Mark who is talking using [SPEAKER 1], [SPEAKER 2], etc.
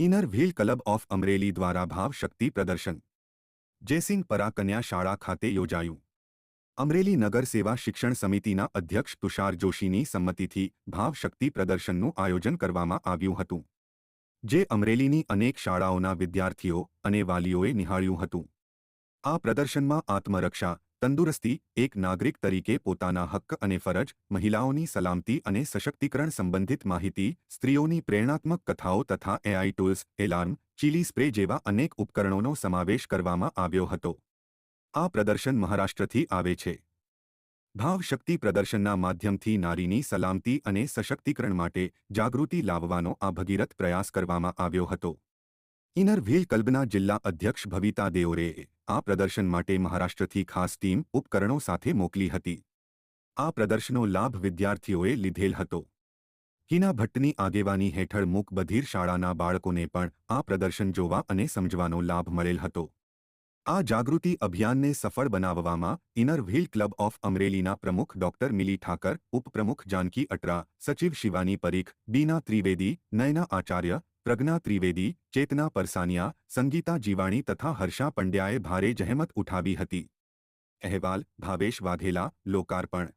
[SPEAKER 1] Inner wheel club of Amreli દ્વારા ભાવ શક્તિ પ્રદર્શન. જયસિંહ પરા કન્યા શાળા ખાતે યોજાયું. અમરેલી નગર સેવા શિક્ષણ સમિતિના અધ્યક્ષ તુષાર જોશીની સંમતિથી ભાવ શક્તિ પ્રદર્શનનું આયોજન કરવામાં આવ્યું હતું. જે અમરેલીની અનેક શાળાઓના વિદ્યાર્થીઓ અને વાલીઓએ નિહાળ્યું હતું. આ પ્રદર્શનમાં આત્મરક્ષા તંદુરસ્તી, એક નાગરિક તરીકે પોતાના હક્ક અને ફરજ, મહિલાઓની સલામતી અને સશક્તિકરણ સંબંધિત માહિતી, સ્ત્રીઓની પ્રેરણાત્મક કથાઓ તથા AI tools, alarm, chilli spray જેવા અનેક ઉપકરણોનો સમાવેશ કરવામાં આવ્યો હતો. આ પ્રદર્શન મહારાષ્ટ્રથી આવે છે. ભાવશક્તિ પ્રદર્શનના માધ્યમથી નારીની સલામતી અને સશક્તિકરણ માટે જાગૃતિ લાવવાનો આ ભગીરથ પ્રયાસ કરવામાં આવ્યો હતો. ઇનર વ્હીલ કલ્બના જિલ્લા અધ્યક્ષ ભવિતા દેઓરેએ આ પ્રદર્શન માટે મહારાષ્ટ્રથી ખાસ ટીમ ઉપકરણો સાથે મોકલી હતી. આ પ્રદર્શનનો લાભ વિદ્યાર્થીઓએ લીધેલ હતો. હિના ભટ્ટની આગેવાની હેઠળ મૂક બધીર શાળાના બાળકોને પણ આ પ્રદર્શન જોવા અને સમજવાનો લાભ મળેલ હતો. આ જાગૃતિ અભિયાનને સફળ બનાવવામાં ઇનર વ્હીલ ક્લબ ઓફ અમરેલીના પ્રમુખ ડોક્ટર મિલી ઠાકર, ઉપપ્રમુખ જાનકી અટરા, સચિવ શિવાની પરીખ બીના ત્રિવેદી, નયના આચાર્ય પ્રજ્ઞા ત્રિવેદી, ચેતના પરસાનિયા, સંગીતા જીવાણી તથા હર્ષા પંડ્યાએ ભારે જહેમત ઉઠાવી હતી. અહેવાલ, ભાવેશ વાઘેલા, લોકાર્પણ.